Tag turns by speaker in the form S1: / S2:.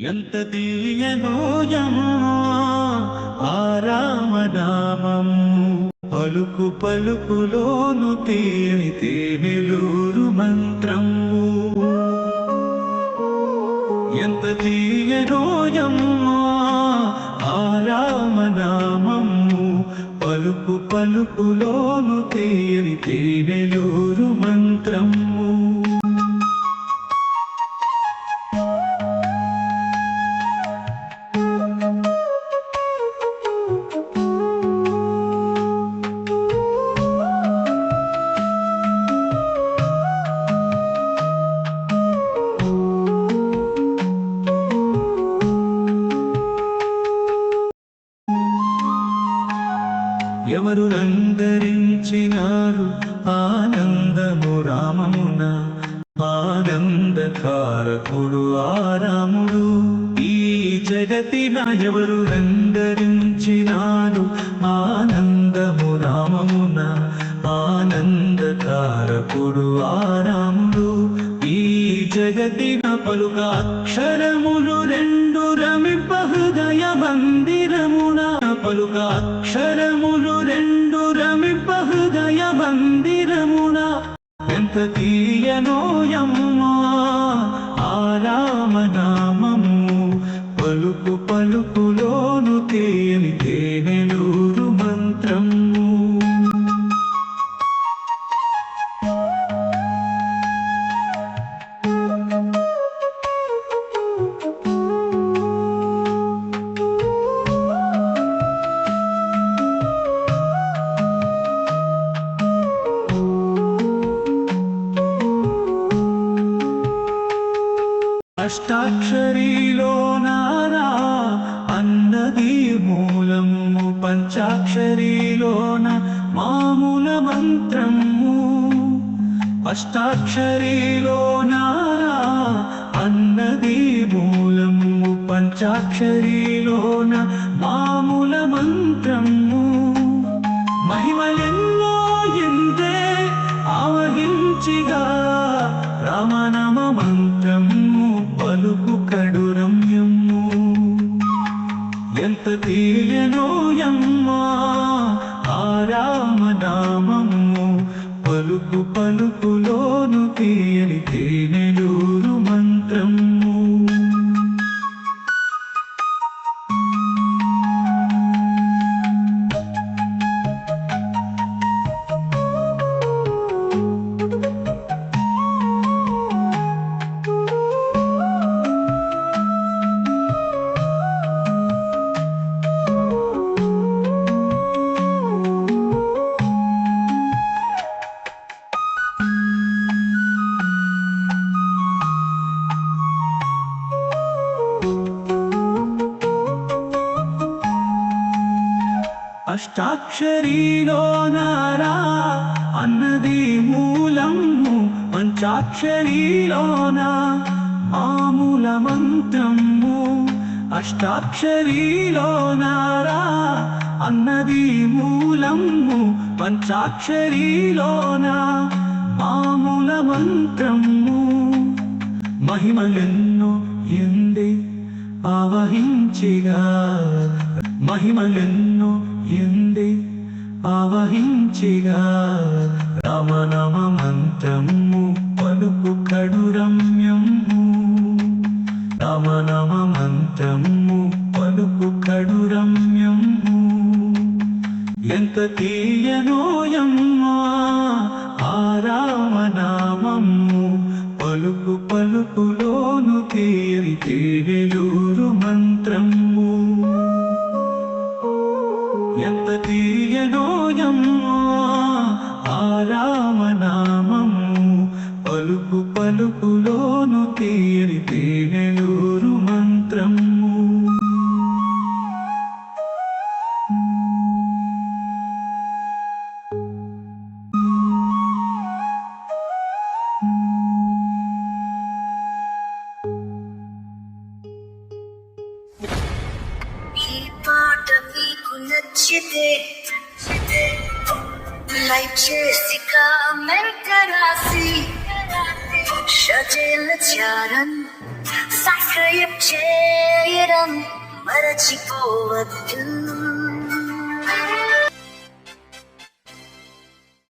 S1: ఎంత తీయనోయమో ఆ రామనామం. పలుకు పలుకులోను తేని తేనెలూరు మంత్రము. ఎంత తీయనోయమ్మా ఆ రామనామము. పలుకు పలుకులోను తేని తేనెలూరు మంత్రము. అమరులందరించినారు ఆనందము రామమున. ఆనందకారకుడు ఆరాముడు ఈ జగతిన ఎవరు రందరించినారు ఆనందము రామమున. ఆనందకారకుడు ఆరాముడు ఈ జగతిన పలుక అక్షరములు రెండు రమిప హృదయ బంది పలుక అక్షరములు రెండు రమిప హృదయ మందిరమున. ఎంత తీయనోయమ్మా ఆరామనామ అష్టాక్షరీలో నారా అన్నది మూలము పంచాక్షరీలోన మామూల మంత్రము అష్టాక్షరీలో నారా అన్నది మూలము పంచాక్షరీలోన మామూల మంత్రము మహిమలెన్నో ఎందే ఆవహించిగా రమణమ మంత్రము అష్టాక్షరీలో నారా అన్నది మూలము పంచాక్షరీలోన? మామూల మంత్రము అష్టాక్షరీలో నారా అన్నది మూలము పంచాక్షరీలోన? మామూల మంత్రము మహిమలెన్నో ఎందే ఆవహించిగా మహిమలెన్నో ఎందే ఆవహించిగా రామనామ మంత్రము పలుకు కడు రమ్యము రామనామ మంత్రము పలుకు కడు రమ్యము ఎంత తీయనోయమ్మా ఆ రామనామము పలుకు పలుకులోను తీరి తేనెలూరు ఎంత తీయనోయమ్మా ఆ రామనామము పలుకు పలుకులోను తీరి తేనెలూరు మంత్రము.
S2: ఈ పాట మీ నచ్చితే లైక్ చేసి కామెంట్ రాసి షజేల చారన్ సబ్స్క్రైబ్ చేయడం మరచిపోవద్దు